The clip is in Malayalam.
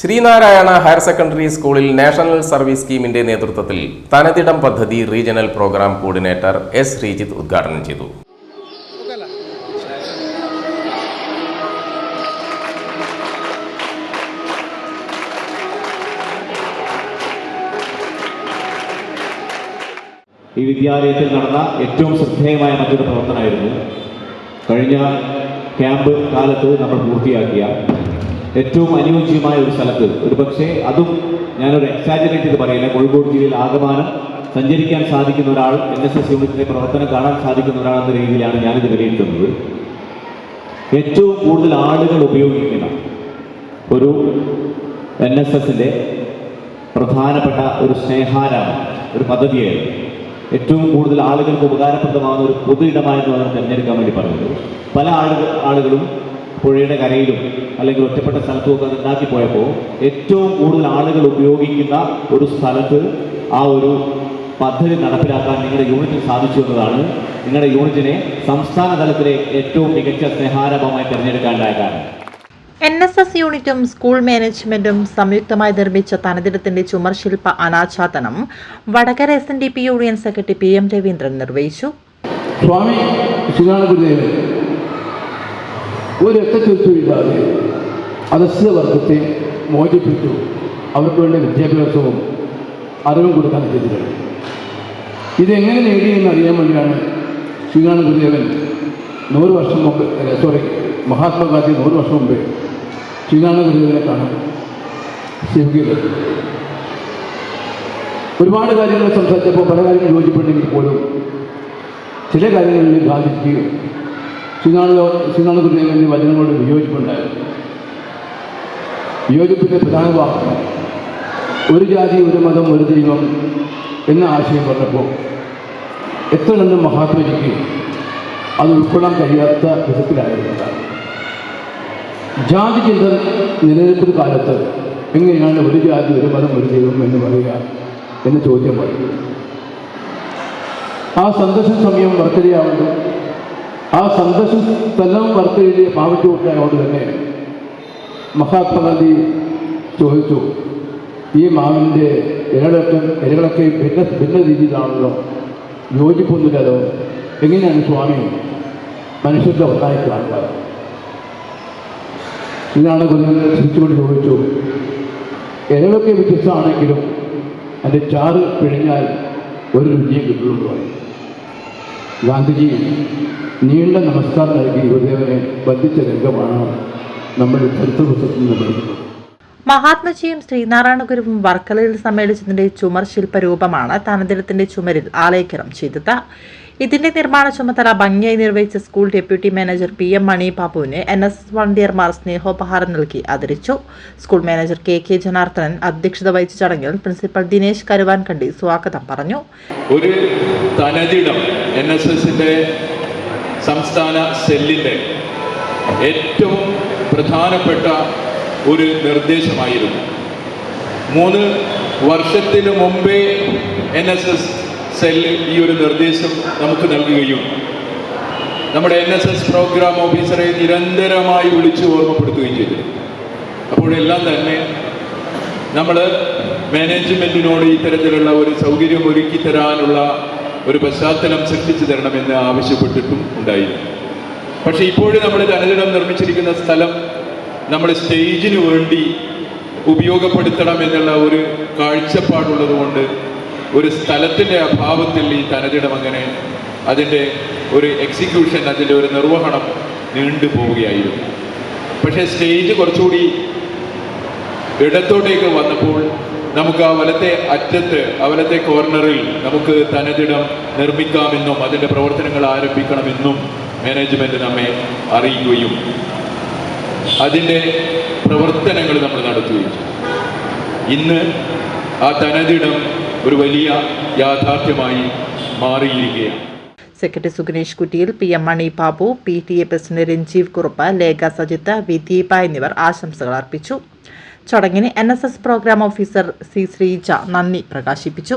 ശ്രീനാരായണ ഹയർ സെക്കൻഡറി സ്കൂളിൽ നാഷണൽ സർവീസ് സ്കീമിന്റെ നേതൃത്വത്തിൽ തനതിടം പദ്ധതി regional program coordinator S Sreejith ഉദ്ഘാടനം ചെയ്തു. ഈ വിദ്യാലയത്തിൽ നടന്ന ഏറ്റവും ശ്രദ്ധേയമായ മറ്റൊരു പ്രവർത്തനമായിരുന്നു. കഴിഞ്ഞ ക്യാമ്പ് കാലത്ത് നമ്മൾ പൂർത്തിയാക്കിയ ഏറ്റവും അനുയോജ്യമായ ഒരു സ്ഥലത്ത്. ഒരു പക്ഷേ അതും ഞാനൊരു എക്സാജറേറ്റ് ചെയ്ത് പറയില്ല. കോഴിക്കോട് ജില്ലയിൽ ആകമാനം സഞ്ചരിക്കാൻ സാധിക്കുന്ന ഒരാൾ എൻ എസ് എസ് യൂണിറ്റിന്റെ പ്രവർത്തനം കാണാൻ സാധിക്കുന്ന ഒരാൾ എന്ന രീതിയിലാണ് ഞാനിത് വിലയിരുത്തുന്നത്. ഏറ്റവും കൂടുതൽ ആളുകൾ ഉപയോഗിക്കുന്ന ഒരു എൻ എസ് എസിന്റെ പ്രധാനപ്പെട്ട ഒരു സ്നേഹാരാണ് ഒരു പദ്ധതിയായിരുന്നു. ഏറ്റവും കൂടുതൽ ആളുകൾക്ക് ഉപകാരപ്രദമാകുന്ന ഒരു പൊതു ഇടമായിരുന്നു അവർ തിരഞ്ഞെടുക്കാൻ വേണ്ടി പറഞ്ഞത്. പല ആളുകൾ ആളുകളും പുഴയുടെ കരയിലും അല്ലെങ്കിൽ ഒറ്റപ്പെട്ട സ്ഥലത്തുമൊക്കെ അത് ഉണ്ടാക്കി പോയപ്പോൾ ഏറ്റവും കൂടുതൽ ആളുകൾ ഉപയോഗിക്കുന്ന ഒരു സ്ഥലത്ത് ആ ഒരു പദ്ധതി നടപ്പിലാക്കാൻ നിങ്ങളുടെ യൂണിറ്റിന് സാധിച്ചു എന്നതാണ്. നിങ്ങളുടെ യൂണിറ്റിനെ സംസ്ഥാന തലത്തിലെ ഏറ്റവും മികച്ച സ്നേഹാരഭമായി തിരഞ്ഞെടുക്കാനുണ്ടായ കാരണം. എൻ എസ് എസ് യൂണിറ്റും സ്കൂൾ മാനേജ്മെന്റും സംയുക്തമായി നിർമ്മിച്ച തനതിടത്തിന്റെ ചുമർശില്പ അനാച്ഛാദനം Vadakara S N D P union secretary P M Raveendran നിർവഹിച്ചു. സ്വാമി ശ്രീനാരായണഗുരുദേവൻ ഒരു രക്തചുരുത്തുമില്ലാതെ അധസ്ഥിത വർഗത്തെ മോചിപ്പിച്ചു. അവർക്ക് വേണ്ട വിദ്യാഭ്യാസവും അറിവും കൊടുക്കാൻ ചെയ്തിട്ടുണ്ട് ഇതെങ്ങനെ നേടി എന്ന് അറിയാൻ വേണ്ടിയാണ് ശ്രീനാരായണ ഗുരുദേവൻ നൂറ് വർഷം മുമ്പ് സോറി മഹാത്മാഗാന്ധി നൂറ് വർഷം മുമ്പ് ശ്രീനാരായണ ഗുരുദേവനെ കാണാൻ ശിവഗിരി ഒരുപാട് കാര്യങ്ങൾ സംസാരിച്ചപ്പോൾ പല കാര്യങ്ങൾ യോജിപ്പുണ്ടെങ്കിൽ പോലും ചില കാര്യങ്ങളിൽ ബാധിക്കുകയും ശ്രീനാള ശ്രീനാള വേണ്ടി വചനങ്ങളോട് വിയോജിപ്പുണ്ടായിരുന്നു. വിയോജിപ്പിന്റെ പ്രധാന വാക്ക് ഒരു ജാതി ഒരു മതം ഒരു ദൈവം എന്ന ആശയം പറഞ്ഞപ്പോൾ എത്ര കണ്ട് മഹാത്മജിക്ക് അത് ഉൾക്കൊള്ളാൻ കഴിയാത്ത വിധത്തിലായിരുന്നു ജാതി ചിന്ത നിലനിൽക്കുന്ന കാലത്ത് എങ്ങനെയാണ് ഒരു ജാതി ഒരു മതം ഒരു ദൈവം എന്ന് പറയുക എന്ന ചോദ്യം പറയും ആ സന്ദർശന സമയം വർക്കരയാവുന്നു ആ സന്ദർശന സ്ഥലം ചെയ്തിയ മാവിച്ചോട്ടായതുകൊണ്ട് തന്നെ മഹാത്മാഗാന്ധി ചോദിച്ചു ഈ മാവിന്റെ ഇലകളൊക്കെ ഇലകളൊക്കെ ഭിന്ന ഭിന്ന രീതിയിലാണല്ലോ. യോജിപ്പൊന്നുമില്ലല്ലോ എങ്ങനെയാണ് സ്വാമി മനുഷ്യരുടെ ഒന്നായി കാണുക ഇതാണ് ഗുരുവിനെ ചിരിച്ചുകൊണ്ട് ചോദിച്ചു ഇലകളൊക്കെ വ്യത്യസ്തമാണെങ്കിലും അതിന്റെ ചാറ് പിഴിഞ്ഞാൽ ഒരു രുചിയും കിട്ടുള്ളൂ പറയും ഗാന്ധിജി നീണ്ട നമസ്കാരം നൽകി ഗുരുദേവനെ ബന്ധിച്ച രംഗമാണ് നമ്മൾ ചരിത്ര നിന്ന് പഠിക്കുന്നത്. മഹാത്മജിയും ശ്രീനാരായണ ഗുരുവും വർക്കലയിൽ സമ്മേളിച്ചതിന്റെ ചുമർ ശില്പരൂപമാണ് തനതിടത്തിന്റെ ചുമരിൽ ആലേഖനം ചെയ്തത്. ഇതിന്റെ നിർമ്മാണ ചുമതല ഭംഗിയായി നിർവഹിച്ച school deputy manager P M Mani ബാബുവിന് എൻ എസ് എസ് വളണ്ടിയർമാർ സ്നേഹോപഹാരം നൽകി ആദരിച്ചു. School manager K K Janardhanan അധ്യക്ഷത വഹിച്ച ചടങ്ങിൽ പ്രിൻസിപ്പൽ ദിനേശ് കരുവാൻ കണ്ടി സ്വാഗതം പറഞ്ഞു. ഒരു തനതിടം സംസ്ഥാന സെല്ലിന്റെ ഏറ്റവും പ്രധാനപ്പെട്ട ഒരു നിർദ്ദേശമായിരുന്നു. മൂന്ന് വർഷത്തിന് മുമ്പേ എൻ എസ് എസ് സെല്ല് ഈ ഒരു നിർദ്ദേശം നമുക്ക് നൽകുകയും നമ്മുടെ എൻ എസ് എസ് പ്രോഗ്രാം ഓഫീസറെ നിരന്തരമായി വിളിച്ചു ഓർമ്മപ്പെടുത്തുകയും ചെയ്തു. അപ്പോഴെല്ലാം തന്നെ നമ്മൾ മാനേജ്മെന്റിനോട് ഇത്തരത്തിലുള്ള ഒരു സൗകര്യം ഒരുക്കി തരാനുള്ള ഒരു പശ്ചാത്തലം സൃഷ്ടിച്ചു തരണമെന്ന് ആവശ്യപ്പെട്ടിട്ടും ഉണ്ടായിരുന്നു. പക്ഷേ ഇപ്പോഴും നമ്മൾ തനതിടം നിർമ്മിച്ചിരിക്കുന്ന സ്ഥലം നമ്മൾ സ്റ്റേജിന് വേണ്ടി ഉപയോഗപ്പെടുത്തണം എന്നുള്ള ഒരു കാഴ്ചപ്പാടുള്ളത് കൊണ്ട് ഒരു സ്ഥലത്തിന്റെ അഭാവത്തിൽ ഈ തനതിടം അങ്ങനെ അതിന്റെ ഒരു എക്സിക്യൂഷൻ അതിന്റെ ഒരു നിർവഹണം നീണ്ടു പോവുകയായിരുന്നു. പക്ഷേ സ്റ്റേജ് കുറച്ചുകൂടി ഇടത്തോട്ടേക്ക് വന്നപ്പോൾ നമുക്ക് ആ വലത്തെ അറ്റത്ത് ആ വലത്തെ കോർണറിൽ നമുക്ക് തനതിടം നിർമ്മിക്കാമെന്നും അതിന്റെ പ്രവർത്തനങ്ങൾ ആരംഭിക്കണമെന്നും മാനേജ്മെന്റ് നമ്മെ അറിയിക്കുകയും അതിന്റെ പ്രവർത്തനങ്ങൾ നമ്മൾ നടത്തുകയും ഇന്ന് ആ തനതിടം ഒരു വലിയ യാഥാർത്ഥ്യമായി മാറിയിരിക്കുകയാണ്. Secretary Suganesh Kuttiyil P M Mani Babu P T A president Ranjeev Kurup Lekha Sajith V Deepa എന്നിവർ ആശംസകൾ അർപ്പിച്ചു. ചടങ്ങിന് N S S program officer C Sreeja നന്ദി പ്രകാശിപ്പിച്ചു.